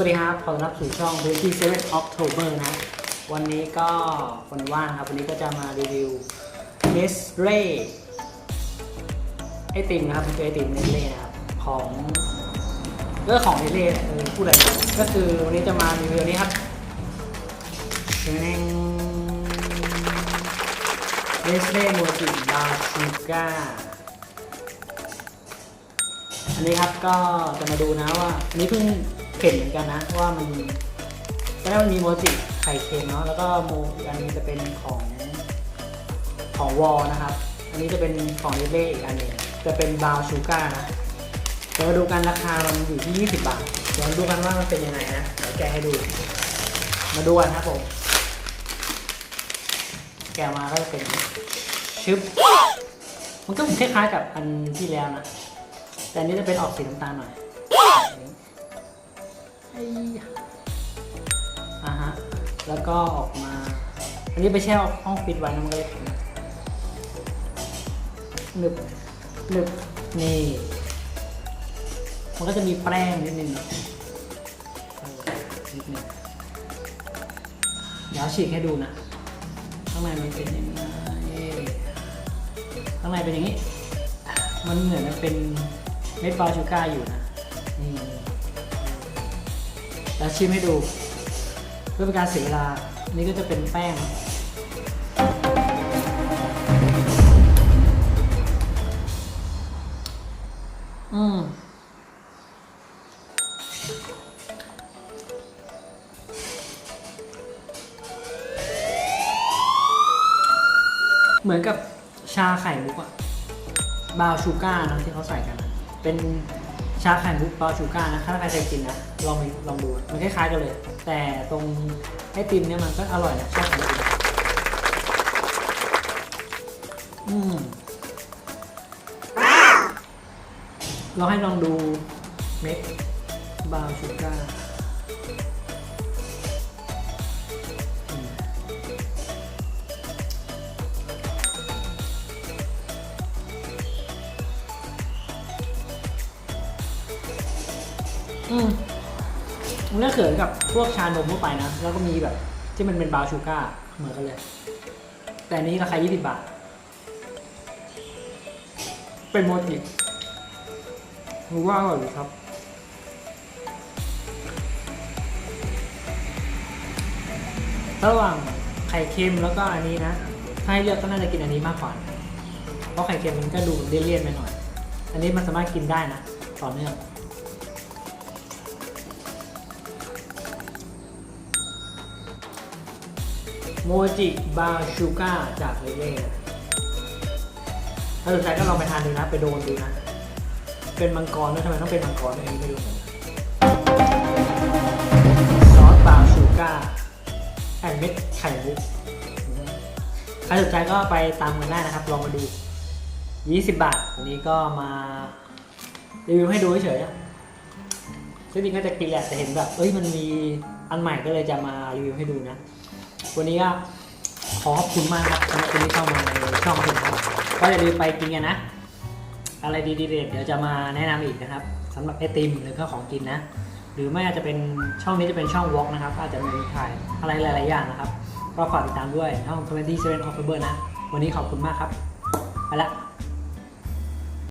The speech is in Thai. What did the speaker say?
วัสดีครับ ขอต้อนรับสู่ช่อง27 October นะ วันนี้ก็วันว่างครับ วันนี้ก็จะมารีวิว Nestle ไอติมนะครับมันคือไอติม Nestle นะครับ ของเรื่องของ Nestle เนี่ยเออพูดอะไรก็คือวันนี้จะมารีวิวนี้ครับเนง Nestle Mochi Bar Sugar อันนี้ครับก็จะมาดูนะว่าอันนี้เพิ่งเห็นเหมือนกันนะว่ามันก็ได้มันมีโมจิไข่เค็มเนาะแล้วก็โมอีกอันนี้จะเป็นของของวอลนะครับ อันนี้จะเป็นของเล่อีกอันหนึงจะเป็นบราวชูการ์นะเดี๋ยวมาดูกันราคามันอยู่ที่ 20 บาทเดี๋ยวมาดูกันว่ามันเป็นยังไงนะเดี๋ยวแกะให้ดู มาดูกันครับผมแกะมาก็จะเป็นชึบมันก็คล้ายๆกับอันที่แล้วนะ แต่อันนี้จะเป็นออกสีน้ำตาลหน่อยไอ้อ่าฮะ แล้วก็ออกมา อันนี้ไปแช่ห้องฟิตไว้นะมันก็เลยแข็งหนึบหนึบนี่ มันก็จะมีแป้งนิดนึงเออนิดนึงเดี๋ยวฉีกให้ดูนะ ข้างในมันเป็นยังไงข้างในเป็นอย่างนี้ มันเหมือนมันเป็น เม็ดบาชูก้าอยู่นะนี่แล้วชิมให้ดู เพื่อเป็นการเสียเวลา นี่ก็จะเป็นแป้ง อืมเหมือนกับชาไข่มุกอะบาวชูการ์นะที่เขาใส่กันนะ เป็นชาไข่มุกบาชูการ์นะถ้าใครเคยกินนะลองไปลองดูมันคล้ายๆกันเลย แต่ตรงไอติมเนี่ยมันก็อร่อยนะชอบกินอืมเราให้ลองดูเม็ดบาชูกา อืมมันก็เขินกับพวกชานมทั่วไปนะ แล้วก็มีแบบที่มันเป็นบราวน์ชูการ์เหมือนกันเลย แต่อันนี้ราคา 20 บาท เป็นโมจิรู้ว่าอร่อยดีครับระหว่างไข่เค็มแล้วก็อันนี้นะ ถ้าให้เลือกก็น่าจะกินอันนี้มากกว่า เพราะไข่เค็มมันก็ดูเลี่ยนๆไปหน่อย อันนี้มันสามารถกินได้นะ ต่อเนื่อง โมจิบาชูก้าจากเลเล่นะถ้าสนใจก็ลองไปทานดูนะ ไปโดนดูนะ เป็นมังกรด้วยทำไมต้องเป็นมังกรด้วยอันนี้ไม่รู้เนกันซอสบาชูก้าแอนเม็ดไข่มุกใครสนใจก็ไปตามกันได้นะครับ ลองมาดู 20 บาท วันนี้ก็มารีวิวให้ดูเฉยๆ ซึ่งจริงก็จะกินแหละแต่เห็นแบบเอ้ยมันมีอันใหม่ก็เลยจะมารีวิวให้ดูนะ วันนี้ก็ขอขอบคุณมากครับสำหรับคนที่เข้ามาในช่องผมครับก็อย่าลืมไปกินกันนะ อะไรดีๆเด็ดเดี๋ยวจะมาแนะนำอีกนะครับสำหรับไอติมหรือก็ของกินนะ หรือไม่อาจจะเป็นช่องนี้จะเป็นช่องวอล์กนะครับ อาจจะมีถ่ายอะไรหลายๆอย่างนะครับ ก็ฝากติดตามด้วยช่อง27 October นะ วันนี้ขอบคุณมากครับไปละ